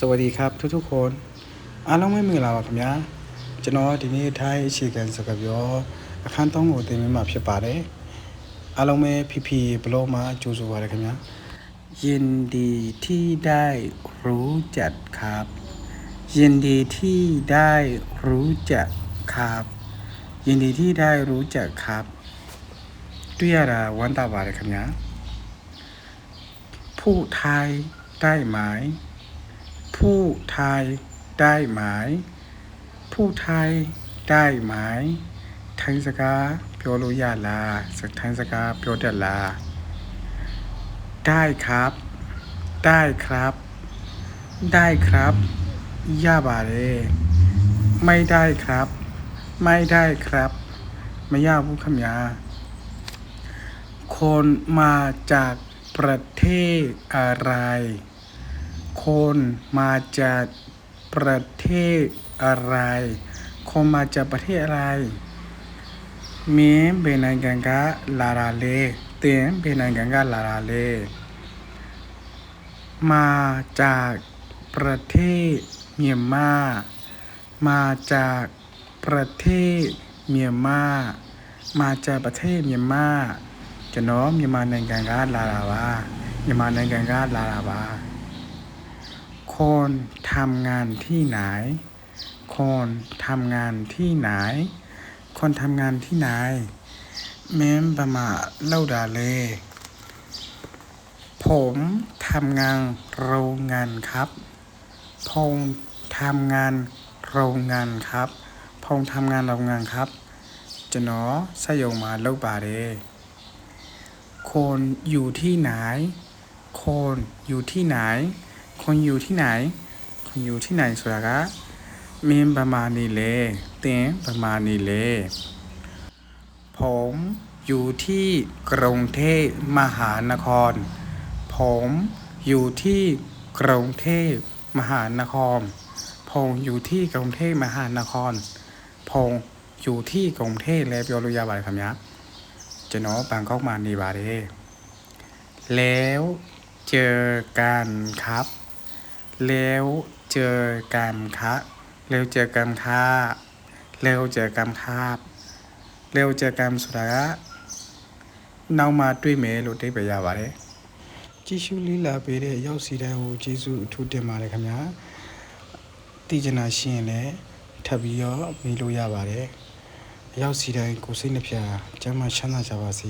สวัสดีครับทุกๆคนအားလုံးပဲမင်္ဂလာပါခင်ဗျာကျွန်တော်ဒီနေ့ထိုင်းအခြေခံစကားပြောအခန်း၃ကိုသင်ပေးမှာဖြစ်ပါတယ်အားလုံးပဲ PP ဘလော့မှာကြိုဆိုပါရခင်ဗျာยินดีที่ได้รู้จักครับ ยินดีที่ได้รู้จักครับ ยินดีที่ได้รู้จักครับတွေ့ရတာဝမ်းသာပါတယ်ခင်ဗျာผู้ไทยได้ไหม ผู้ไทยได้ไหมผู้ไทยได้ไหมาทังสกาเปียวลุยาลาสักทังสกาเปียวเดลา ได้ครับ ได้ครับ ได้ครับย่าบาเรไม่ได้ครับ ไม่ได้ครับไม่ยาผู้คำยา คนมาจากประเทศอะไร คนมาจากประเทศอะไร คนมาจากประเทศอะไรเมียนเบนังกังกาลาลาเลเตียนเบนังกังกาลาลาเล มาจากประเทศเมียนมา มาจากประเทศเมียนมา มาจากประเทศเมียนมาจะน้อมเมียนมาในกังกาลาลาวาเมียนมาในกังกาลาลาวา คนทำงานที่ไหน คนทำงานที่ไหน คนทำงานที่ไหน เม้นประมาเล่าดาเล ผมทำงานโรงงานครับผมทำงานโรงงานครับผมทำงานโรงงานครับจะเนาะสยองมาเล่าบาเดคนอยู่ที่ไหน คนอยู่ที่ไหน คนอยู่ที่ไหน คนอยู่ที่ไหนဆိုတာကမင်းဗမာနေလေတင်ဗမာနေလေผมอยู่ที่กรุงเทพมหานคร ผมอยู่ที่กรุงเทพมหานคร ผมอยู่ที่กรุงเทพมหานคร ผมอยู่ที่กรุงเทพလည်းပြောလို့ရပါတယ်ခင်ဗျာကျွန်တော်ဘန်ကောက်မှာနေပါတယ်แล้วเจอกันครับ แล้วเจอกันครับแล้วเจอกันค่ะแล้วเจอกันครับแล้วเจอกันဆိုတာကနောက်မှတွေ့မယ်လို့အဓိပ္ပာယ်ရပါတယ်ကြည့်ရှုလေးလာပေးတဲ့ရောက်စီတိုင်းကိုကျေးဇူးအထူးတင်ပါတယ်ခင်ဗျာတည်ကျင်တာရှိရင်လည်းထပ်ပြီးတော့မေးလို့ရပါတယ်ရောက်စီတိုင်းကိုစိတ်နှပြကျမ်းမှချမ်းသာကြပါစေ